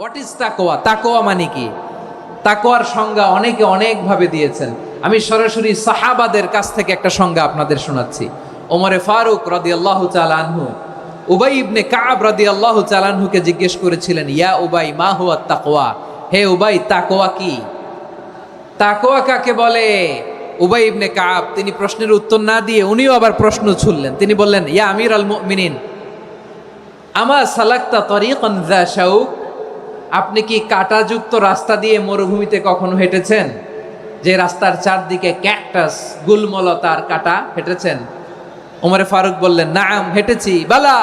What is তাকোয়া তাকোয়া মানে কি? তাকোয়ার সংজ্ঞা অনেকে অনেকভাবে দিয়েছেন। আমি সরাসরি সাহাবাদের কাছ থেকে একটা সংজ্ঞা আপনাদের শোনাচ্ছি। ওমরে ফারুক রদি আল্লাহ আনহু, উবাই ইবনে কাব রদি আল্লাহ চালানহুকে জিজ্ঞেস করেছিলেন, ইয়া উবাই, মা হুয়া তাকোয়া হে উবাই তাকোয়া কি? তাকোয়া কাকে বলে? উবাই ইবনে কাব, তিনি প্রশ্নের উত্তর না দিয়ে উনিও আবার প্রশ্ন ছুড়লেন। তিনি বললেন, ইয়া আমির আল মুমিনিন, আমা সালাক্তা তরিকন যা শাউক? আপনি কি কাঁটাযুক্ত রাস্তা দিয়ে মরুভূমিতে কখনো হেঁটেছেন? যে রাস্তার চারদিকে ক্যাকটাস গুলমলতার কাটা হেঁটেছেন? ওমরে ফারুক বললেন, নাম, হেঁটেছি, বালা,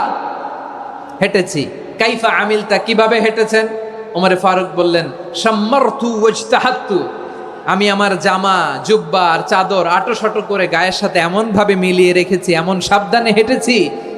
হেঁটেছি। কাইফা আমিলতা, কীভাবে হেঁটেছেন? ওমরে ফারুক বললেন সম্মর্থু ওজতাহাত্তু আমি আমার জামা, জুব্বা আর চাদর আটো শটো করে গায়ের সাথে এমনভাবে মিলিয়ে রেখেছি, এমন সাবধানে হেঁটেছি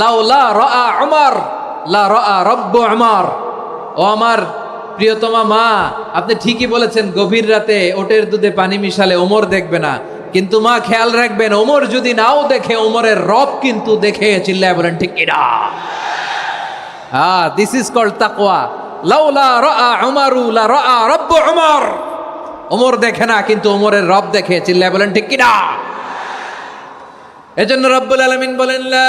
লাউ লা রা আমার লা রা রব্ব আমার ও আমার প্রিয়তমা মা, আপনি ঠিকই বলেছেন, গভীর রাতে ওটের দুধে পানি মিশালে ওমর দেখবে না। কিন্তু মা, খেয়াল রাখবেন, ওমর যদি নাও দেখে, ওমরের রব কিন্তু দেখে চিল্লায় বলেন, ঠিক কিনা? হ্যাঁ দিস ইজ কল্ড তাকওয়া। লাউলা রা উমারু, লা রা রব্ব উমর। ওমর দেখে না, কিন্তু ওমরের রব দেখে চিল্লায় বলেন, ঠিক কিনা? এজন্য রব্বুল আলামিন বলেন, লা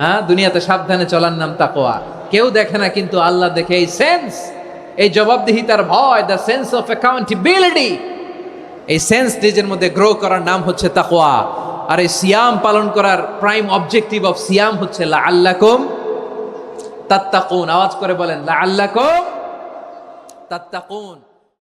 হ্যাঁ? দুনিয়াতে সাবধানে চলার নাম তাকোয়া কেউ দেখে না, কিন্তু আল্লাহ দেখে এই সেন্স এই জবাবদিহিতার ভয় দ্য সেন্স অফ অ্যাকাউন্টেবিলিটি এই সেন্স নিজের মধ্যে গ্রো করার নাম হচ্ছে তাকোয়া আর এই সিয়াম পালন করার প্রাইম অবজেক্টিভ অফ সিয়াম হচ্ছে লা আল্লাহ আল্লাকুম তাত্তাকুন। আওয়াজ করে বলেন লা আল্লাহ আল্লাকুম তাত্তাকুন।